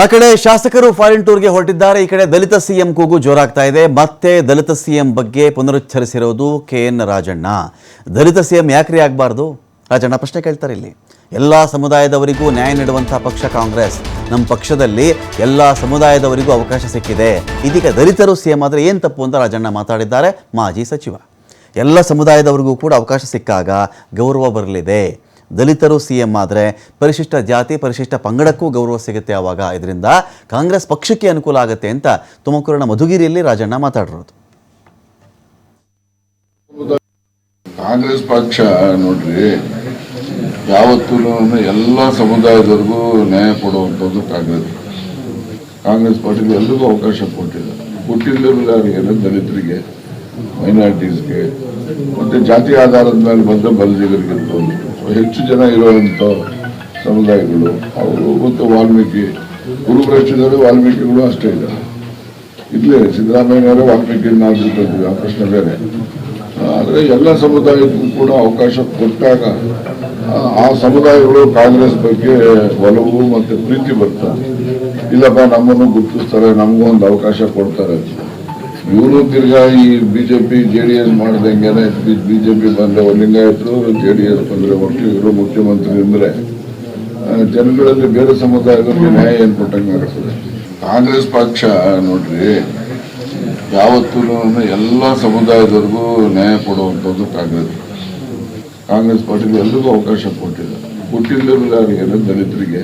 ಆ ಕಡೆ ಶಾಸಕರು ಫಾರಿನ್ ಟೂರ್ಗೆ ಹೊರಟಿದ್ದಾರೆ. ಈ ಕಡೆ ದಲಿತ ಸಿಎಂ ಕೂಗು ಜೋರಾಗ್ತಾ ಇದೆ. ಮತ್ತೆ ದಲಿತ ಸಿಎಂ ಬಗ್ಗೆ ಪುನರುಚ್ಚರಿಸಿರೋದು K N Rajanna. Dalit CM ಯಾಕ್ರಿ ಆಗಬಾರ್ದು? ರಾಜಣ್ಣ, ಪ್ರಶ್ನೆ ಕೇಳ್ತಾರೆ ಇಲ್ಲಿ. ಎಲ್ಲ ಸಮುದಾಯದವರಿಗೂ ನ್ಯಾಯ ನೀಡುವಂಥ ಪಕ್ಷ ಕಾಂಗ್ರೆಸ್. ನಮ್ಮ ಪಕ್ಷದಲ್ಲಿ ಎಲ್ಲ ಸಮುದಾಯದವರಿಗೂ ಅವಕಾಶ ಸಿಕ್ಕಿದೆ. ಇದೀಗ ದಲಿತರು ಸಿಎಂ ಆದರೆ ಏನು ತಪ್ಪು ಅಂತ ರಾಜಣ್ಣ ಮಾತಾಡಿದ್ದಾರೆ ಮಾಜಿ ಸಚಿವ. ಎಲ್ಲ ಸಮುದಾಯದವರಿಗೂ ಕೂಡ ಅವಕಾಶ ಸಿಕ್ಕಾಗ ಗೌರವ ಬರಲಿದೆ. ದಲಿತರು ಸಿ ಎಂ ಆದರೆ ಪರಿಶಿಷ್ಟ ಜಾತಿ, ಪರಿಶಿಷ್ಟ ಪಂಗಡಕ್ಕೂ ಗೌರವ ಸಿಗುತ್ತೆ ಆವಾಗ. ಇದರಿಂದ ಕಾಂಗ್ರೆಸ್ ಪಕ್ಷಕ್ಕೆ ಅನುಕೂಲ ಆಗುತ್ತೆ ಅಂತ ತುಮಕೂರಿನ ಮಧುಗಿರಿಯಲ್ಲಿ ರಾಜಣ್ಣ ಮಾತಾಡಿರೋದು. ಕಾಂಗ್ರೆಸ್ ಪಕ್ಷ ನೋಡ್ರಿ, ಯಾವತ್ತೂ ಎಲ್ಲ ಸಮುದಾಯದವರೆಗೂ ನ್ಯಾಯ ಕೊಡುವಂಥದ್ದು ಕಾಂಗ್ರೆಸ್ ಕಾಂಗ್ರೆಸ್ ಪಾರ್ಟಿಗೆ ಎಲ್ರಿಗೂ ಅವಕಾಶ ಕೊಟ್ಟಿದೆ. ಕೊಟ್ಟಿಲ್ಲರೂ ಯಾರಿಗೆ ದಲಿತರಿಗೆ ಮೈನಾರಿಟೀಸ್ಗೆ ಮತ್ತು ಜಾತಿ ಆಧಾರದ ಮೇಲೆ ಬಂದ ಬಲಜಿಗರಿಗೆ ಇರ್ಬೋದು ಹೆಚ್ಚು ಜನ ಇರುವಂಥ ಸಮುದಾಯಗಳು ಅವರು ಮತ್ತು ವಾಲ್ಮೀಕಿ ಗುರು ಗುರುಭ್ರಷ್ಟಿದ್ದಾರೆ ವಾಲ್ಮೀಕಿಗಳು ಅಷ್ಟೇ ಇದ್ದಾರೆ. ಇಲ್ಲೇ ಸಿದ್ದರಾಮಯ್ಯನವರೇ ವಾಲ್ಮೀಕಿ ನಾವು ಆ ಪ್ರಶ್ನೆ ಬೇರೆ. ಆದರೆ ಎಲ್ಲ ಸಮುದಾಯಕ್ಕೂ ಕೂಡ ಅವಕಾಶ ಕೊಟ್ಟಾಗ ಆ, ಆ ಸಮುದಾಯಗಳು ಕಾಂಗ್ರೆಸ್ ಬಗ್ಗೆ ಒಲವು ಮತ್ತು ಪ್ರೀತಿ ಬರ್ತಾರೆ. ಇಲ್ಲಪ್ಪ ನಮ್ಮನ್ನು ಗುರುತಿಸ್ತಾರೆ ನಮಗೂ ಒಂದು ಅವಕಾಶ ಕೊಡ್ತಾರೆ ಇವರು ತಿರ್ಗಾ ಈ ಬಿಜೆಪಿ, ಜೆ ಡಿ ಎಸ್ ಮಾಡ್ದಂಗೆನೆ ಬಿಜೆಪಿ ಬಂದ್ರೆ ಲಿಂಗಾಯತರು, ಜೆ ಡಿ ಎಸ್ ಬಂದ್ರೆ ಒಟ್ಟು ಇವರು ಮುಖ್ಯಮಂತ್ರಿ ಅಂದ್ರೆ ಜನಗಳಲ್ಲಿ ಬೇರೆ ಸಮುದಾಯದವರಿಗೆ ನ್ಯಾಯ ಏನು ಕೊಟ್ಟಂಗೆ ಆಗ್ತದೆ ಕಾಂಗ್ರೆಸ್ ಪಕ್ಷ, ನೋಡ್ರಿ ಯಾವತ್ತೂ ಎಲ್ಲ ಸಮುದಾಯದವ್ರಿಗೂ ನ್ಯಾಯ ಕೊಡುವಂಥದ್ದು ಕಾಂಗ್ರೆಸ್. ಕಾಂಗ್ರೆಸ್ ಪಾರ್ಟಿಗೆ ಎಲ್ರಿಗೂ ಅವಕಾಶ ಕೊಟ್ಟಿದೆ. ಕೊಟ್ಟಿಲ್ಲ ಯಾರಿಗೆ ದಲಿತರಿಗೆ.